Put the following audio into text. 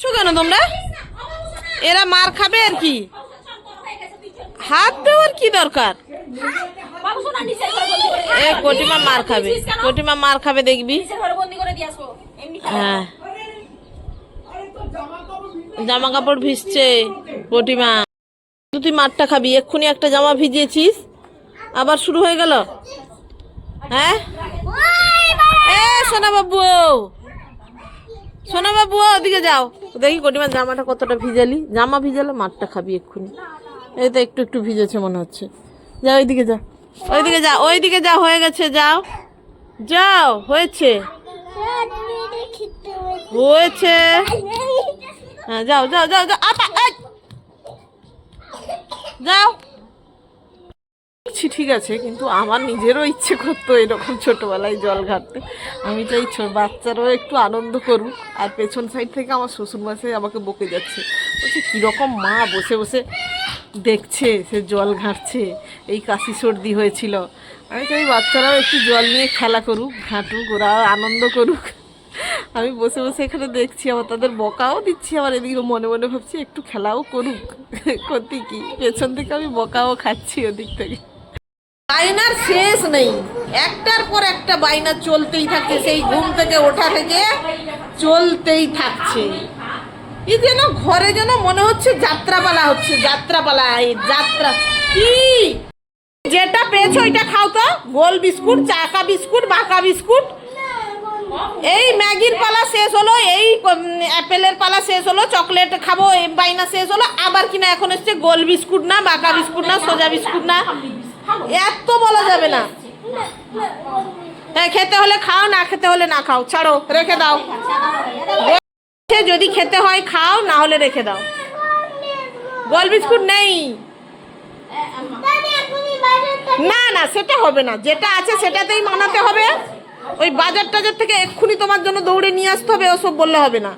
কেন তোমরা? এরা মার খাবে আর কি? হাত দেওয়ার কি দরকার? এ, কটিমা মার খাবে। কটিমা মার খাবে দেখবি। হ্যাঁ। জামা কাপড় ভিজছে, কটিমা। তুই মারটা খাবি, এক্ষুনি একটা জামা ভিজিয়েছিস, আবার শুরু হয়ে গেল। হ্যাঁ? এ সোনা বাবু সোনা বাবু ওদিকে যাও। দেখি কটিমা জামাটা কতটা ভিজালি। জামা ভিজালে মাঠটা খাবি এক্ষুনি। এই তো একটু একটু ভিজেছে মনে হচ্ছে। যা, ওইদিকে যা। ওইদিকে যা ওইদিকে যা, হয়ে গেছে, যাও। যাও, হয়েছে। হয়েছে। হ্যাঁ যাও যাও যাও যাও। যাও। ছি, ঠিক আছে কিন্তু আমার নিজেরও ইচ্ছে করতো এরকম ছোটোবেলায় জল ঘাটতে। আমি চাই বাচ্চারাও একটু আনন্দ করুক। আর পেছন সাইড থেকে আমার শ্বশুর মাসে আমাকে বকে যাচ্ছে। বলছে কীরকম মা বসে বসে দেখছে সে জল ঘাঁটছে এই কাশি সর্দি হয়েছিল। আমি চাই বাচ্চারাও একটু জল নিয়ে খেলা করুক ঘাঁটুক ওরা আনন্দ করুক। আমি বসে বসে এখানে দেখছি আবার তাদের বকাও দিচ্ছি আবার এদিকে মনে মনে ভাবছি একটু খেলাও করুক। করতে কি? পেছন থেকে আমি বকাও খাচ্ছি ওদিক থেকে। বাইনার শেষ নেই। একটার পর একটা বাইনা চলতেই থাকছে সেই ঘুম থেকে ওঠা থেকে চলতেই থাকছে। এই যেন ঘরে যেন মনে হচ্ছে যাত্রাপালা হচ্ছে, যাত্রাপালা, এই যাত্রা। কি? যেটা পেয়েছ ওইটা খাও তো। গোল বিস্কুট চাকা বিস্কুট বাঁকা বিস্কুট। এই ম্যাগির পালা শেষ হলো, এই অ্যাপেলের পালা শেষ হলো, চকলেট খাব বাইনা শেষ হলো, আবার কিনা এখন এসছে গোল বিস্কুট না বাঁকা বিস্কুট না, সোজা বিস্কুট না। এত বলা যাবে না। হ্যাঁ খেতে হলে খাও, না খেতে হলে না খাও। ছাড়ো, রেখে দাও। যদি খেতে হয়, খাও, না হলে রেখে দাও। গোল বিস্কুট নেই। না না, সেটা হবে না। যেটা আছে সেটাতেই মানাতে হবে। ওই বাজার টাজার থেকে এক্ষুনি তোমার জন্য দৌড়ে নিয়ে আসতে হবে ওসব বললে হবে না।